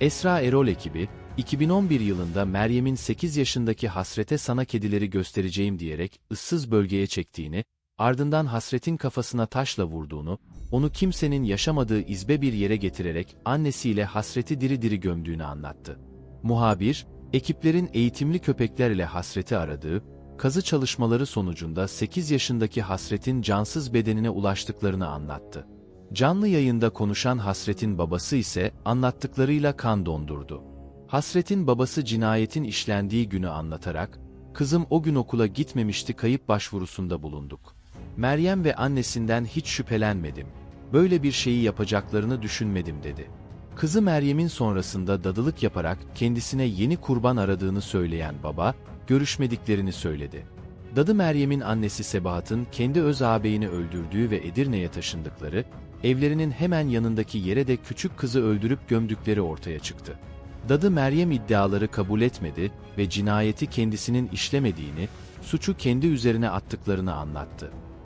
Esra Erol ekibi, 2011 yılında Meryem'in 8 yaşındaki Hasret'e sana kedileri göstereceğim diyerek ıssız bölgeye çektiğini, ardından Hasret'in kafasına taşla vurduğunu, onu kimsenin yaşamadığı izbe bir yere getirerek annesiyle Hasret'i diri diri gömdüğünü anlattı. Muhabir, ekiplerin eğitimli köpekler ile Hasret'i aradığı, kazı çalışmaları sonucunda 8 yaşındaki Hasret'in cansız bedenine ulaştıklarını anlattı. Canlı yayında konuşan Hasret'in babası ise anlattıklarıyla kan dondurdu. Hasret'in babası cinayetin işlendiği günü anlatarak, kızım o gün okula gitmemişti kayıp başvurusunda bulunduk. Meryem ve annesinden hiç şüphelenmedim. Böyle bir şeyi yapacaklarını düşünmedim dedi. Kızı Meryem'in sonrasında dadılık yaparak kendisine yeni kurban aradığını söyleyen baba, görüşmediklerini söyledi. Dadı Meryem'in annesi Sebahat'ın kendi öz ağabeyini öldürdüğü ve Edirne'ye taşındıkları, evlerinin hemen yanındaki yere de küçük kızı öldürüp gömdükleri ortaya çıktı. Dadı Meryem iddiaları kabul etmedi ve cinayeti kendisinin işlemediğini, suçu kendi üzerine attıklarını anlattı.